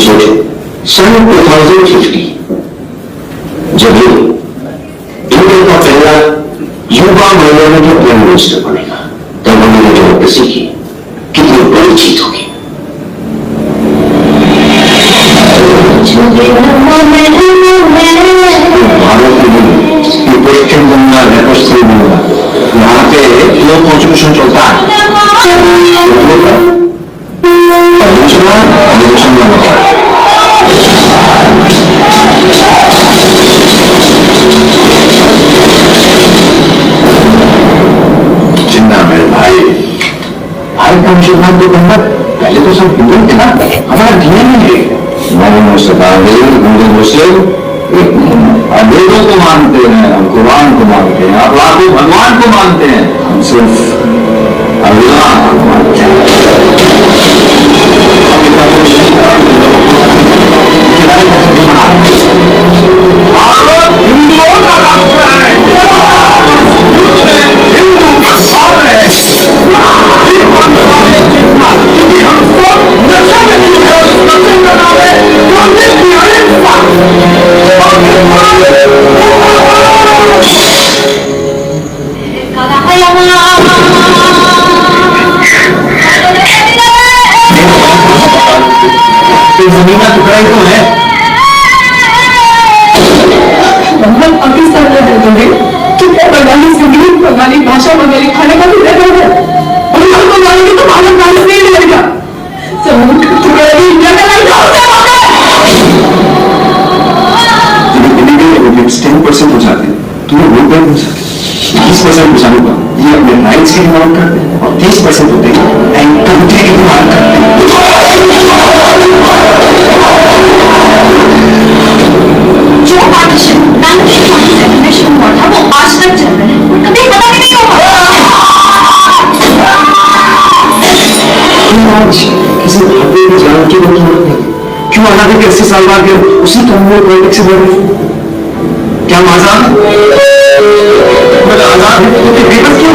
सोचो सन 2050 जब ये इंडिया का पहला युवा महिला में जो प्राइम मिनिस्टर बनेगा, तब उन्होंने डेमोक्रेसी की कितनी बड़ी चीज़ होगी। मोहम्मद मुस्तफा हिंदू मुस्लिम एक हम वेदों को मानते हैं हम कुरान को मानते हैं आप लाखों भगवान को मानते हैं हम सिर्फ अल्लाह को Thank. परसेंट पहुंचाते हैं। तो बैंक हो जाते बीस परसेंट बचाने का ये अपने राइट्स की डिमांड करते हैं और तीस परसेंट होते हैं। एंड कंट्री की डिमांड करते हैं। जो पार्टीशन हुआ था वो आज तक चल रहा है। कभी खत्म नहीं होगा। आज किसी जान की ज़रूरत नहीं क्यों आज़ादी के अस्सी साल बाद उसी कानून पॉलिटिक्स से बढ़ रही क्या आज़ाद आज़ाद तो बेबस क्यों?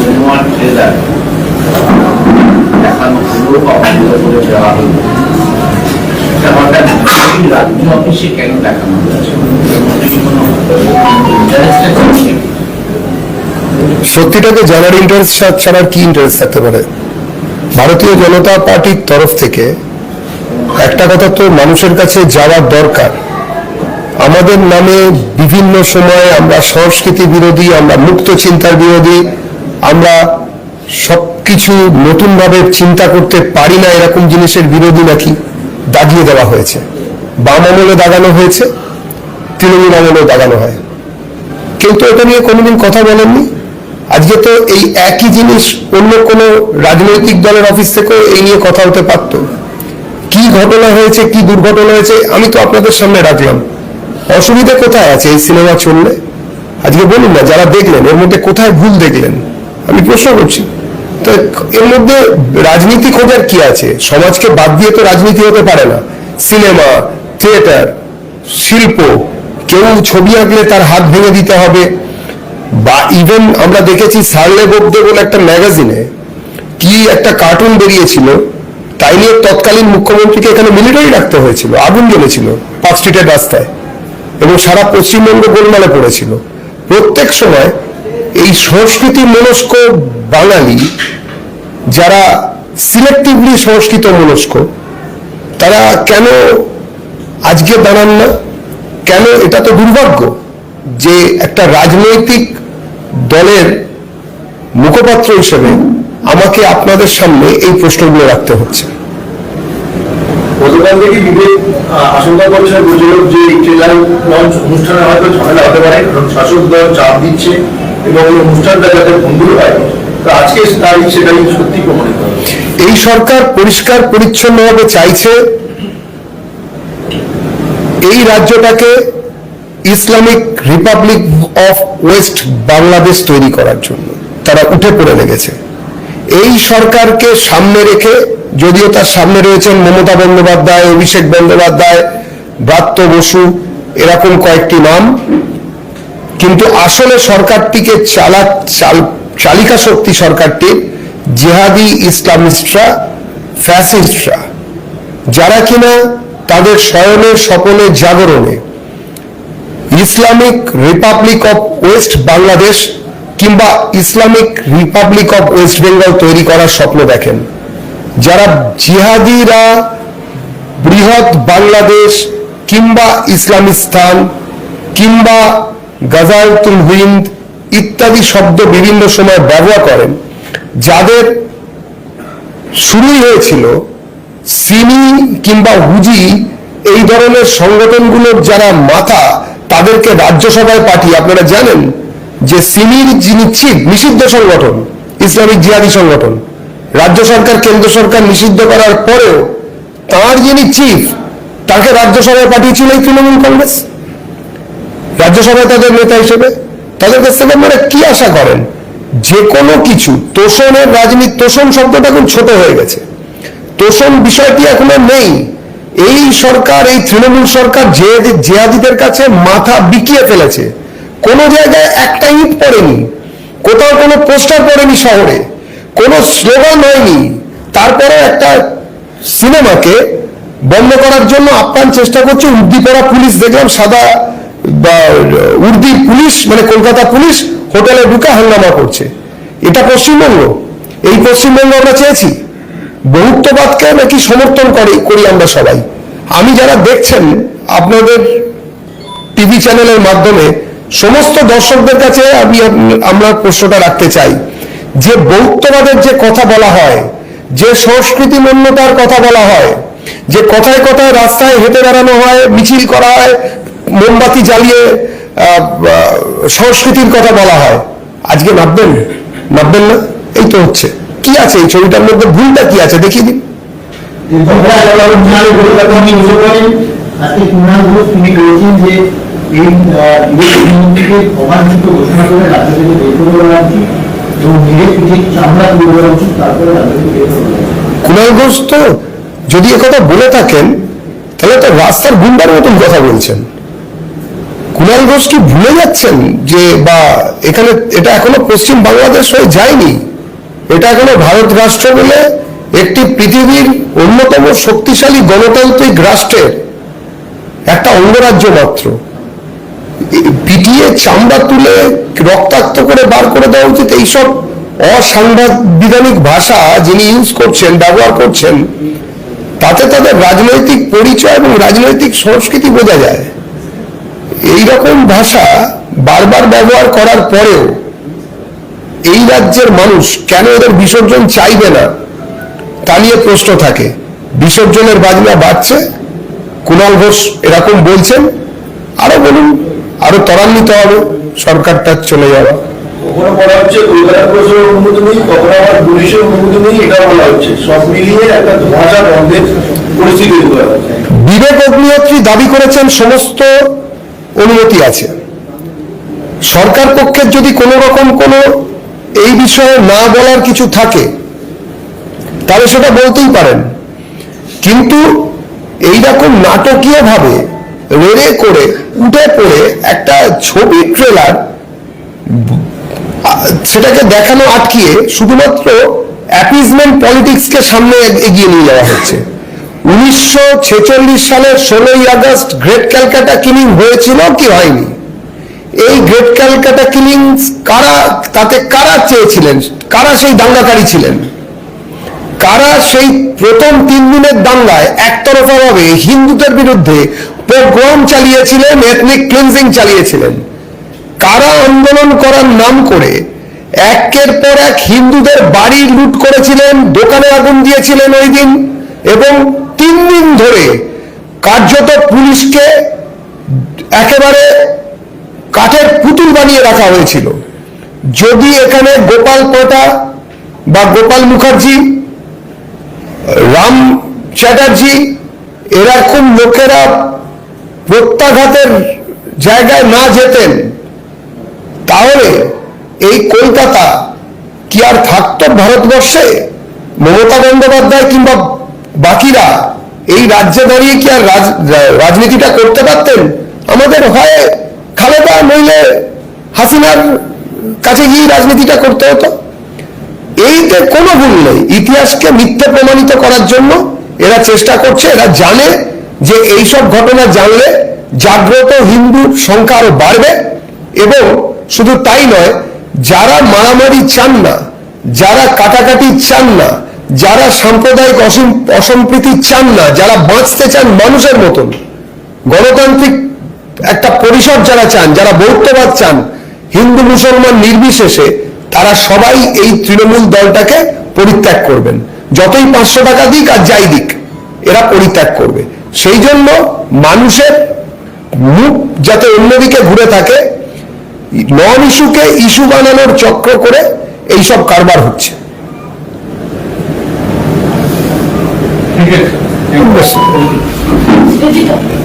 সিনেমার ট্রেলার দেখানো সত্যিটাকে জানার ইন্টারেস্ট ছাড়ার কি ইন্টারেস্ট থাকতে পারে? ভারতীয় জনতা পার্টির তরফ থেকে একটা কথা তো মানুষের কাছে যাওয়ার দরকার। আমাদের নামে বিভিন্ন সময় আমরা সংস্কৃতি বিরোধী, আমরা মুক্ত চিন্তার বিরোধী আমরা সব সবকিছু নতুনভাবে চিন্তা করতে পারি না এরকম জিনিসের বিরোধী নাকি দাগিয়ে দেওয়া হয়েছে। বাম আমলে দাগানো হয়েছে, তৃণমূল আমলেও দাগানো হয়। কেউ তো এটা নিয়ে কোনোদিন কথা বলেননি। আজকে তো এই একই জিনিস অন্য কোনো রাজনৈতিক দলের অফিস থেকেও এই নিয়ে কথা হতে পারতো। কি ঘটনা হয়েছে, কি দুর্ঘটনা হয়েছে, আমি তো আপনাদের সামনে রাখলাম। অসুবিধা কোথায় আছে এই সিনেমা চললে? আজকে বলুন না, যারা দেখলেন, এর মধ্যে কোথায় ভুল দেখলেন? আমি প্রশ্ন করছি। তো এর মধ্যে রাজনীতি খোঁজার কি আছে? সমাজকে বাদ দিয়ে তো রাজনীতি হতে পারে না। সিনেমা, থিয়েটার, শিল্প, কেউ ছবি আঁকলে তার হাত ভেঙে দিতে হবে। বা ইভেন আমরা দেখেছি সারলে বোবদে বলে একটা ম্যাগাজিনে কি একটা কার্টুন বেরিয়েছিল, তাই নিয়ে তৎকালীন মুখ্যমন্ত্রীকে এখানে মিলিটারি রাখতে হয়েছিল, আগুন জ্বলেছিল পার্ক স্ট্রিটের রাস্তায় এবং সারা পশ্চিমবঙ্গ গোলমালে পড়েছিল। প্রত্যেক সময় এই সংস্কৃতি মনস্ক বাঙালি যারা সিলেক্টিভলি সংস্কৃত মনস্ক, তারা কেন আজকে দাঁড়ান না? কেন এটা তো দুর্ভাগ্য যে একটা রাজনৈতিক দলের মুখপাত্র হিসেবে আমাকে আপনাদের সামনে এই প্রশ্নগুলো রাখতে হচ্ছে। গতকাল থেকে বিবেক আশঙ্কা করছে গুজরাট যে ট্রেলার লঞ্চ অনুষ্ঠানে হয়তো ঝামেলা হতে পারে, কারণ শাসক দল চাপ দিচ্ছে। এবং এই অনুষ্ঠানটা যাতে ভঙ্গুর হয়, তো আজকে তারিখ সেটাই সত্যি প্রমাণিত এই সরকার পরিষ্কার পরিচ্ছন্নভাবে চাইছে এই রাজ্যটাকে Islamic republic of west Bangladesh তৈরি করার জন্য তারা উঠে পড়ে লেগেছে। এই সরকারকে সামনে রেখে যদিও তার সামনে রয়েছেন মমতা বন্দ্যোপাধ্যায়, অভিষেক বন্দ্যোপাধ্যায়, ব্রাত্য বসু, এরকম কয়েকটি নাম কিন্তু আসলে সরকারটিকে চালা চাল চালিকা শক্তি সরকারটির জেহাদি ইসলামিস্টরা, ফ্যাসিস্টরা, যারা কিনা তাদের শয়নে স্বপনে জাগরণে। Islamic republic of west Bangladesh কিংবা Islamic republic of west Bengal তৈরি করার স্বপ্ন দেখেন, যারা জিহাদিরা বৃহৎ বাংলাদেশ কিংবা ইসলামিস্তান কিংবা গাজায়তুল হিন্দ ইত্যাদি শব্দ বিভিন্ন সময় ব্যবহার করেন, যাদের শুরুই হয়েছিল সিমি কিংবা হুজি, এই ধরনের সংগঠনগুলোর যারা মাথা, তাদেরকে রাজ্যসভায় পাঠিয়ে আপনারা জানেন যে সিমির যিনি চিফ নিষিদ্ধ সংগঠন, ইসলামিক জিহাদি সংগঠন, রাজ্য সরকার, কেন্দ্র সরকার নিষিদ্ধ করার পরেও তার যিনি চিফ তাকে রাজ্যসভায় পাঠিয়েছিল এই তৃণমূল কংগ্রেস। রাজ্যসভায় তাদের নেতা হিসেবে? তাদের কাছ থেকে আপনারা কি আশা করেন? যে কোনো কিছু, তোষণের রাজনীতি, তোষণ শব্দটা এখন ছোট হয়ে গেছে। তোষণ বিষয়টি এখন নেই। এই সরকার, এই তৃণমূল সরকার যে জেহাদিদের কাছে মাথা বিকিয়ে ফেলেছে। কোনো জায়গায় একটা ইট পড়েনি। কোথাও কোনো পোস্টার পড়েনি শহরে। কোনো স্লোগান হয়নি। তারপরে একটা সিনেমাকে বন্ধ করার জন্য আপ্রাণ চেষ্টা করছে উর্দিপড়া পুলিশ। দেখলাম সাদা উর্দি পুলিশ মানে কলকাতা পুলিশ হোটেলে ঢুকে হাঙ্গামা করছে। এটা পশ্চিমবঙ্গ। এই পশ্চিমবঙ্গ আমরা চেয়েছি, বহুত্ববাদকে নাকি সমর্থন করে, করি আমরা সবাই। আমি যারা দেখছেন, আপনাদের টিভি চ্যানেলের মাধ্যমে, সমস্ত দর্শকদের কাছে আমি আমরা প্রশ্নটা রাখতে চাই। যে বৌদ্ধবাদের যে কথা বলা হয়, যে সংস্কৃতি মন্যতার কথা বলা হয়, যে কথায় কথায় রাস্তায় হেঁটে বেড়ানো হয়, মিছিল করা হয় মোমবাতি জ্বালিয়ে সংস্কৃতির কথা বলা হয়। আজকে নামবেন নামবেন না? এই তো হচ্ছে। কি আছে এই ছবিটার মধ্যে? ভুলটা কি আছে? দেখিয়ে দিন। কুণাল ঘোষ তো যদি একথা বলে থাকেন, তাহলে তো রাস্তার গুন্ডার মতন কথা বলছেন। কুণাল ঘোষ কি ভুলে যাচ্ছেন যে, বা এখানে এটা এখনও পশ্চিম বাংলাদেশ হয়ে যায়নি। এটা এখনও ভারত রাষ্ট্র বলে একটি পৃথিবীর অন্যতম শক্তিশালী গণতান্ত্রিক রাষ্ট্রের একটা অঙ্গরাজ্য মাত্র। পিটিয়ে চামড়া তুলে রক্তাক্ত করে বার করে দেওয়া উচিত। এইসব অসাংবিধানিক ভাষা যিনি ইউজ করছেন, ব্যবহার করছেন, তাতে তাদের রাজনৈতিক পরিচয় এবং রাজনৈতিক সংস্কৃতি বোঝা যায়। এই রকম ভাষা বারবার ব্যবহার করার পরেও এই রাজ্যের মানুষ কেন এদের বিসর্জন চাইবে না? তা নিয়ে প্রশ্ন থাকে। বিসর্জনের বাজনা বাড়ছে। কুণাল ঘোষ এরকম বলছেন। আরও বলুন আরও ত্বরান্বিত হবে সরকারটা চলে যাওয়া। কখনো বলা হচ্ছে কলকাতা পুরসভার অনুমতি নেই কখনো আবার পুলিশের অনুমতি নেই এটা বলা হচ্ছে। সব মিলিয়ে একটা ধোঁয়াশা বন্ধের পরিস্থিতি তৈরি করা হচ্ছে। বিবেক অগ্নিহোত্রী দাবি করেছেন সমস্ত অনুমতি আছে। সরকার পক্ষের যদি কোনো রকম কোনো এই বিষয়ে না বলার কিছু থাকে, তাহলে সেটা বলতেই পারেন। কিন্তু এইরকম নাটকীয় ভাবে রেড়ে করে, উঠে পড়ে একটা ছবি ট্রেলার সেটাকে দেখানো আটকিয়ে শুধুমাত্র অ্যাপিজমেন্ট পলিটিক্সকে সামনে এগিয়ে নিয়ে যাওয়া হচ্ছে। উনিশশো ছেচল্লিশ সালের ষোলোই আগস্ট গ্রেট ক্যালকাটা কিলিং হয়েছিল কি হয়নি? এই গ্রেট ক্যালকাটা কিলিং কারা, তাতে কারা চেয়েছিলেন? কারা সেই দাঙ্গাকারী ছিলেন? কারা সেই প্রথম তিন দিনের দাঙ্গায় একতরফাভাবে হিন্দুদের বিরুদ্ধে পোগ্রাম চালিয়েছিলেন এথনিক ক্লিনজিং চালিয়েছিলেন? কারা আন্দোলন করার নাম করে একের পর এক হিন্দুদের বাড়ি লুট করেছিলেন, দোকানে আগুন দিয়েছিলেন ওই দিন, এবং তিন দিন ধরে কার্যত পুলিশকে একেবারে কাঠের পুতুল বানিয়ে রাখা হয়েছিল। যদি এখানে গোপাল পাটা বা গোপাল মুখার্জি, রাম চ্যাটার্জি এরকম লোকেরা প্রত্যাঘাতের জায়গায় না যেতেন, তাহলে এই কলকাতা কি আর থাকতো ভারতবর্ষে? মমতা বন্দ্যোপাধ্যায় কিংবা বাকিরা এই রাজ্যে দাঁড়িয়ে কি আর রাজ- রাজনীতিটা করতে পারতেন? আমাদের হয় খালেদা নইলে হাসিনার কাছে গিয়ে রাজনীতিটা করতে হতো। এইতে কোনো ভুল নেই। ইতিহাসকে মিথ্যে প্রমাণিত করার জন্য এরা চেষ্টা করছে, এরা জানে যে এইসব ঘটনা জানলে জাগ্রত হিন্দুর সংখ্যা আরও বাড়বে এবং শুধু তাই নয়, যারা মারামারি চান না, যারা কাটাকাটি চান না যারা সাম্প্রদায়িক অসম- অসম্প্রীতি চান না, যারা বাঁচতে চান মানুষের মতন, গণতান্ত্রিক একটা পরিসর যারা চান, যারা বৌদ্ধবাদ চান, হিন্দু, মুসলমান নির্বিশেষে, তারা সবাই এই তৃণমূল দলটাকে পরিত্যাগ করবেন। যতই পাঁচশো টাকা দিক আর যাই দিক, এরা পরিত্যাগ করবে। সেই জন্য মানুষের মুখ যাতে অন্যদিকে ঘুরে থাকে নন ইস্যুকে ইস্যু বানানোর চক্র করে এইসব কারবার হচ্ছে। 出た。